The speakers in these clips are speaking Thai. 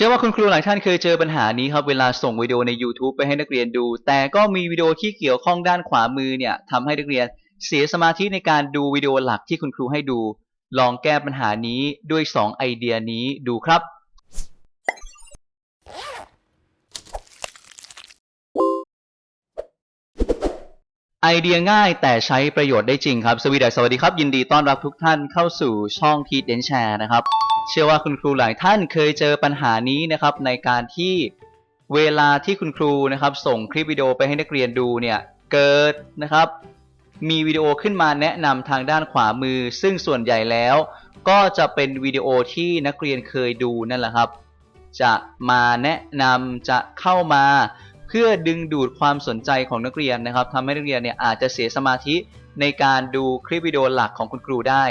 ชื่อว่าคุณครูหลายท่านเคยเจอปัญหานี้ครับเวลาส่งวิดีโอใน YouTube ไปให้นักเรียนดู แต่ก็มีวิดีโอที่เกี่ยวข้องด้านขวามือเนี่ยทำให้นักเรียนเสียสมาธิในการดูวิดีโอหลักที่คุณครูให้ดู ลองแก้ปัญหานี้ด้วย 2 ไอเดียนี้ดูครับ ไอเดียง่ายแต่ใช้ประโยชน์ได้จริงครับ สวีดัสสวัสดีครับ ยินดีต้อนรับทุกท่านเข้าสู่ช่องทีเดนแชร์นะครับ เชื่อว่าคุณครูหลายท่านเคยเจอปัญหานี้นะครับในการที่เวลาที่คุณครูนะครับ ส่งคลิปวิดีโอไปให้นักเรียนดูเนี่ยเกิดนะครับ มีวิดีโอขึ้นมาแนะนำทางด้านขวามือ ซึ่งส่วนใหญ่แล้ว ก็จะเป็นวิดีโอที่นักเรียนเคยดูนั่นแหละครับ จะมาแนะนำจะเข้ามาเพื่อดึงดูดความสนใจของนักเรียนนะครับทำให้นักเรียนเนี่ยอาจจะเสียสมาธิในการดูคลิปวิดีโอหลักของคุณครูได้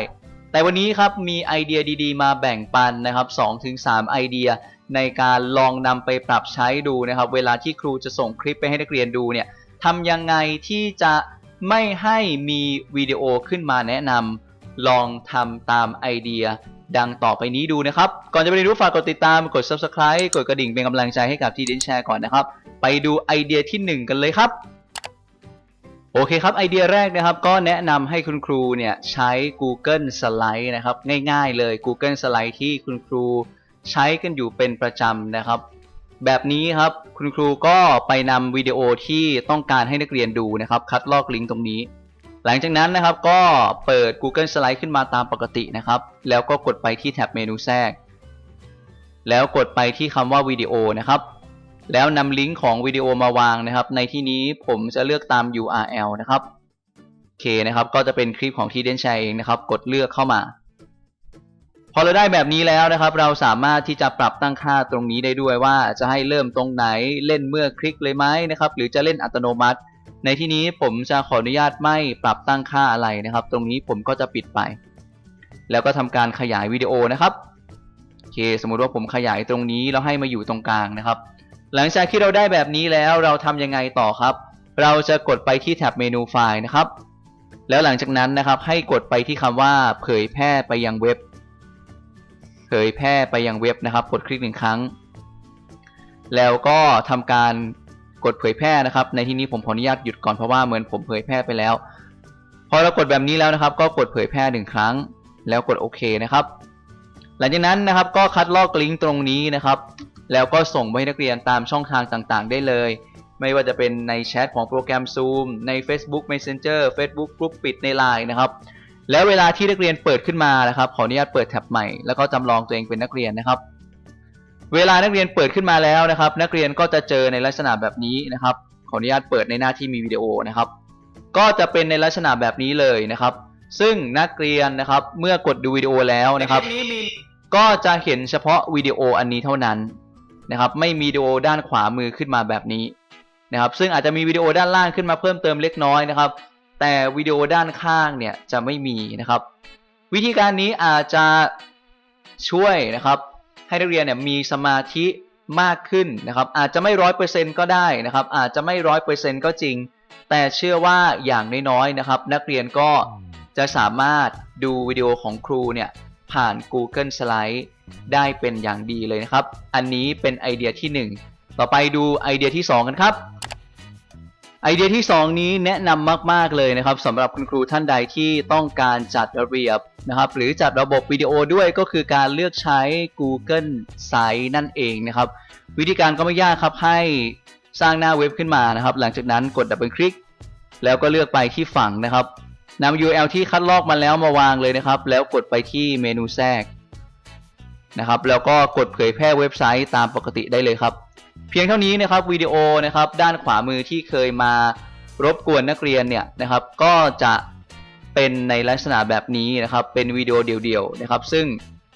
แต่วันนี้ครับมีไอเดียดีๆ มาแบ่งปันนะครับ2-3 ไอเดียในการลองนำไปปรับใช้ดูนะครับ เวลาที่ครูจะส่งคลิปไปให้นักเรียนดูเนี่ยทำยังไงที่จะไม่ให้มีวิดีโอขึ้นมาแนะนำลองทำตามไอเดียดังต่อไปนี้ดูนะครับ ก่อนจะไปเรียนรู้ฝากกดติดตามกด subscribe กดกระดิ่งเป็นกำลังใจให้กับทีเดนแชร์ก่อนนะครับ ไปดูไอเดียที่ 1 กันเลยครับ โอเคครับไอเดียแรกนะครับก็แนะนำให้คุณครูเนี่ยใช้ Google Slide นะครับง่ายๆเลย Google Slide ที่คุณครูใช้กันอยู่เป็นประจำนะครับ แบบนี้ครับคุณครูก็ไปนำวิดีโอที่ต้องการให้นักเรียนดูนะครับ คัดลอกลิงก์ตรงนี้ หลังจากนั้นนะครับก็เปิด Google Slide ขึ้นมาตามปกตินะครับ แล้วก็กดไปที่แท็บเมนูแทรก แล้วกดไปที่คำว่าวิดีโอนะครับ แล้วนำลิงก์ของวิดีโอมาวางนะครับ ในที่นี้ผมจะเลือกตาม URL นะครับโอเคนะครับ ก็จะเป็นคลิปของที่เดนชร์เองนะครับ กดเลือกเข้ามา พอเราได้แบบนี้แล้วนะครับ เราสามารถที่จะปรับตั้งค่าตรงนี้ได้ด้วยว่าจะให้เริ่มตรงไหนเล่นเมื่อคลิกเลยไหมนะครับ หรือจะเล่นอัตโนมัติ ในที่นี้ผมจะขออนุญาตไม่ปรับตั้งค่าอะไรนะครับ ตรงนี้ผมก็จะปิดไป แล้วก็ทำการขยายวิดีโอนะครับโอเค สมมุติว่าผมขยายตรงนี้แล้วให้มาอยู่ตรงกลางนะครับ หลังจากที่เราได้แบบนี้แล้วเราทำยังไงต่อครับ เราจะกดไปที่แท็บเมนูไฟล์นะครับ แล้วหลังจากนั้นนะครับให้กดไปที่คำว่าเผยแพร่ไปยังเว็บ เผยแพร่ไปยังเว็บนะครับ กดคลิกหนึ่งครั้ง แล้วก็ทำการกดเผยแพร่นะครับ ในที่นี้ผมขออนุญาตหยุดก่อนเพราะว่าเหมือนผมเผยแพร่ไปแล้ว พอเรากดแบบนี้แล้วนะครับ ก็กดเผยแพร่หนึ่งครั้ง แล้วกดโอเคนะครับ หลังจากนั้นนะครับก็คัดลอกลิงก์ตรงนี้นะครับ แล้วก็ส่งไปให้นักเรียนตามช่องทางต่างๆ ได้เลย ไม่ว่าจะเป็นในแชทของโปรแกรม Zoom ใน Facebook Messenger Facebook Group ปิดใน Line นะครับ แล้วเวลาที่นักเรียนเปิดขึ้นมานะครับ ขออนุญาตเปิดแท็บใหม่ แล้วก็จำลองตัวเองเป็นนักเรียนนะครับ เวลานักเรียนเปิดขึ้นมาแล้วนะครับ นักเรียนก็จะเจอในลักษณะแบบนี้นะครับ ขออนุญาตเปิดในหน้าที่มีวิดีโอนะครับ ก็จะเป็นในลักษณะแบบนี้เลยนะครับ ซึ่งนักเรียนนะครับ เมื่อกดดูวิดีโอแล้วนะครับ ก็จะเห็นเฉพาะวิดีโออันนี้เท่านั้น นะครับไม่มีวิดีโอด้านขวามือขึ้นมาแบบนี้นะครับซึ่งอาจจะมีวิดีโอด้านล่างขึ้นมาเพิ่มเติมเล็กน้อยนะครับ แต่วิดีโอด้านข้างเนี่ยจะไม่มีนะครับ วิธีการนี้อาจจะช่วยนะครับให้นักเรียนเนี่ยมีสมาธิมากขึ้นนะครับอาจจะไม่ร้อยเปอร์เซ็นต์ก็ได้นะครับอาจจะไม่ร้อยเปอร์เซ็นต์ก็จริง แต่เชื่อว่าอย่างน้อยๆนะครับ นักเรียนก็จะสามารถดูวิดีโอของครูเนี่ยผ่าน Google Slide ได้เป็นอย่างดีเลยนะครับ อันนี้เป็นไอเดียที่ 1 ต่อไปดูไอเดียที่ 2 กันครับ ไอเดียที่ 2 นี้แนะนำมากๆเลยนะครับสำหรับคุณครูท่านใดที่ต้องการจัดระเบียบนะครับหรือจัดระบบวิดีโอด้วยก็คือการเลือกใช้ Google Site นั่นเองนะครับวิธีการก็ไม่ยากครับให้สร้างหน้าเว็บขึ้นมานะครับ หลังจากนั้นกดดับเบิลคลิก แล้วก็เลือกไปที่ฝั่งนะครับนำ URL ที่คัดลอกมาแล้วมาวางเลยนะครับ แล้วกดไปที่เมนูแทรก นะครับแล้วก็กดเผยแพร่เว็บไซต์ตามปกติได้เลยครับ เพียงเท่านี้นะครับวิดีโอนะครับด้านขวามือที่เคยมารบกวนนักเรียนเนี่ยนะครับก็จะเป็นในลักษณะแบบนี้นะครับเป็นวิดีโอเดี่ยวๆนะครับ ซึ่ง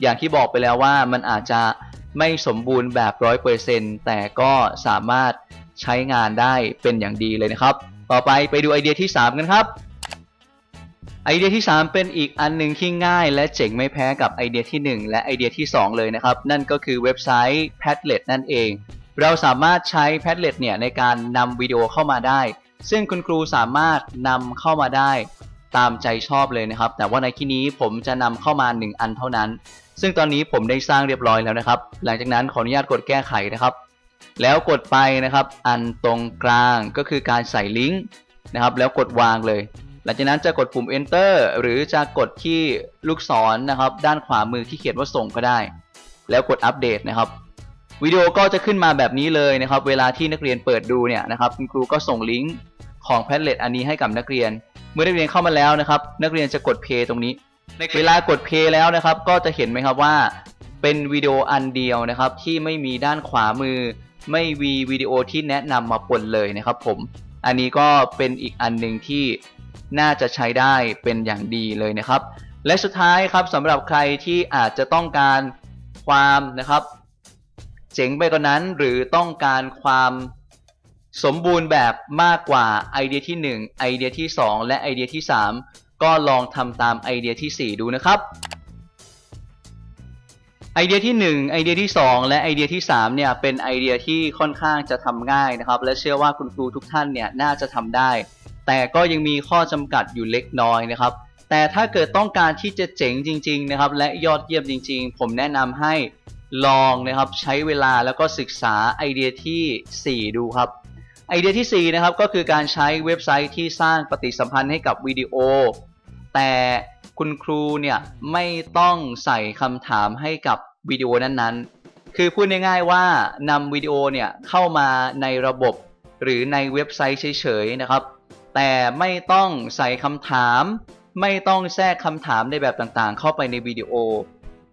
อย่างที่บอกไปแล้วว่ามันอาจจะไม่สมบูรณ์แบบ 100%แต่ก็สามารถใช้งานได้เป็นอย่างดีเลยนะครับ ต่อไปไปดูไอเดียที่ 3 กันครับ ไอเดียที่ 3 เป็นอีกอันหนึ่งที่ง่าย และเจ๋งไม่แพ้กับไอเดียที่ 1 และไอเดียที่ 2 เลยนะครับ นั่นก็คือเว็บไซต์ Padlet นั่นเอง เราสามารถใช้ Padlet เนี่ยในการนำวิดีโอเข้ามาได้ ซึ่งคุณครูสามารถนำเข้ามาได้ตามใจชอบเลยนะครับ แต่ว่าในที่นี้ผมจะนำเข้ามา 1 อันเท่านั้น ซึ่งตอนนี้ผมได้สร้างเรียบร้อยแล้วนะครับ หลังจากนั้นขออนุญาตกดแก้ไขนะครับ แล้วกดไปนะครับ อันตรงกลางก็คือการใส่ลิงก์นะครับ แล้วกดวางเลย หลังจากนั้นจะกดปุ่ม enter หรือจะกดที่ลูกศรนะครับ ด้านขวามือที่เขียนว่าส่งก็ได้ แล้วกดอัปเดตนะครับวิดีโอก็จะขึ้นมาแบบนี้เลยนะครับ เวลาที่นักเรียนเปิดดูเนี่ยนะครับคุณครูก็ส่งลิงก์ของแพทเล็ตอันนี้ให้กับนักเรียน เมื่อนักเรียนเข้ามาแล้วนะครับ นักเรียนจะกด play ตรงนี้ เวลากด play แล้วนะครับ ก็จะเห็นไหมครับว่า เป็นวิดีโออันเดียวนะครับ ที่ไม่มีด้านขวามือ ไม่มีวิดีโอที่แนะนำมาปนเลยนะครับ ผม อันนี้ก็เป็นอีกอันหนึ่งที่ น่าจะใช้ได้เป็นอย่างดีเลยนะครับ และสุดท้ายครับสำหรับใครที่อาจจะต้องการความนะครับเจ๋งไปกว่านั้นหรือต้องการความสมบูรณ์แบบมากกว่าไอเดียที่ 1 ไอเดียที่ 2 และไอเดียที่ 3 ก็ลองทำตามไอเดียทีสี่4 ดูนะครับ ไอเดียที่ 1 ไอเดียที่ 2 และไอเดียที่3เนี่ยเป็นไอเดียที่ค่อนข้างจะทำง่ายนะครับ และเชื่อว่าคุณครูทุกท่านเนี่ยน่าจะทำได้ แต่ก็ยังมีข้อจำกัดอยู่เล็กน้อยนะครับ แต่ถ้าเกิดต้องการที่จะเจ๋งจริงๆนะครับและยอดเยี่ยมจริง ๆ ผมแนะนำให้ลองนะครับใช้เวลาแล้วก็ศึกษาไอเดียทีสี่ 4 ดูครับไอเดียที่ 4 นะครับก็คือการใช้เว็บไซต์ที่สร้างปฏิสัมพันธ์ให้กับวิดีโอ แต่คุณครูเนี่ยไม่ต้องใส่คำถามให้กับวิดีโอนั้นๆ คือพูดง่ายๆว่านำวิดีโอเนี่ยเข้ามาในระบบหรือในเว็บไซต์เฉยๆนะครับ แต่ไม่ต้องใส่คำถาม ไม่ต้องแทรกคำถามในแบบต่างๆ เข้าไปในวิดีโอ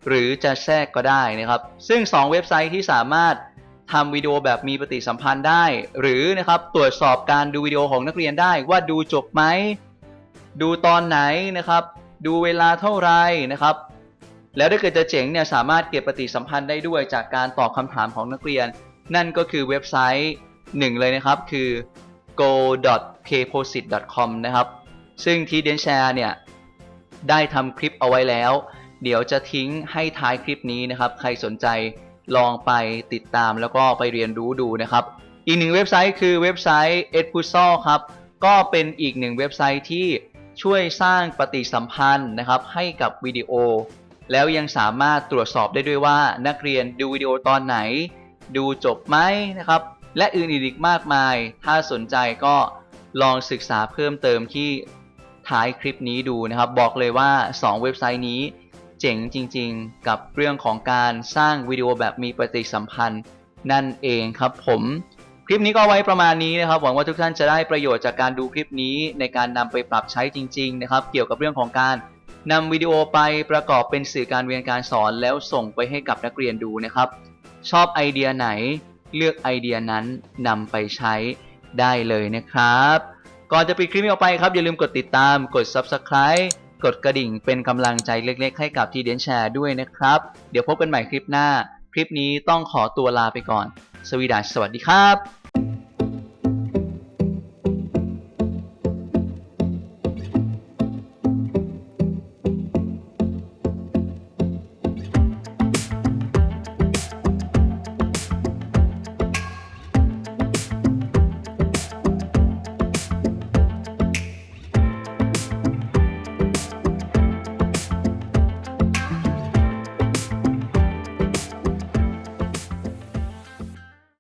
หรือจะแทรกก็ได้นะครับ ซึ่ง 2 เว็บไซต์ที่สามารถทำวิดีโอแบบมีปฏิสัมพันธ์ได้ หรือนะครับตรวจสอบการดูวิดีโอของนักเรียนได้ว่าดูจบไหม ดูตอนไหนนะครับ ดูเวลาเท่าไหรนะครับ แล้วถ้าเกิดจะเจ๋งเนี่ยสามารถเก็บปฏิสัมพันธ์ได้ด้วยจากการตอบคำถามของนักเรียน นั่นก็คือเว็บไซต์หนึ่งเลยนะครับคือ go.kposit.com นะครับ ซึ่งทีเดนแชร์เนี่ย ได้ทำคลิปเอาไว้แล้ว เดี๋ยวจะทิ้งให้ท้ายคลิปนี้นะครับ ใครสนใจลองไปติดตามแล้วก็ไปเรียนรู้ดูนะครับ อีกหนึ่งเว็บไซต์คือเว็บไซต์ e d p u z z l e ครับ ก็เป็นอีกหนึ่งเว็บไซต์ที่ช่วยสร้างปฏิสัมพันธ์นะครับ ให้กับวิดีโอ แล้วยังสามารถตรวจสอบได้ด้วยว่านักเรียนดูวิดีโอตอนไหน ดูจบไหมนะครับ และอื่นอีกมากมาย ถ้าสนใจก็ลองศึกษาเพิ่มเติมที่ท้ายคลิปนี้ดูนะครับ บอกเลยว่า 2 เว็บไซต์นี้เจ๋งจริงๆ กับเรื่องของการสร้างวิดีโอแบบมีปฏิสัมพันธ์นั่นเองครับผมคลิปนี้ก็ไว้ประมาณนี้นะครับ หวังว่าทุกท่านจะได้ประโยชน์จากการดูคลิปนี้ในการนำไปปรับใช้จริง ๆ นะครับ เกี่ยวกับเรื่องของการนำวิดีโอไปประกอบเป็นสื่อการเรียนการสอนแล้วส่งไปให้กับนักเรียนดูนะครับ ชอบไอเดียไหน เลือกไอเดียนั้นนำไปใช้ได้เลยนะครับ ก่อนจะปิดคลิปนี้ออกไปครับ อย่าลืมกดติดตามกด Subscribe กดกระดิ่งเป็นกำลังใจเล็กๆ ให้กับทีเดนแชร์ด้วยนะครับ เดี๋ยวพบกันใหม่คลิปหน้า คลิปนี้ต้องขอตัวลาไปก่อน สวีดัสสวัสดีครับ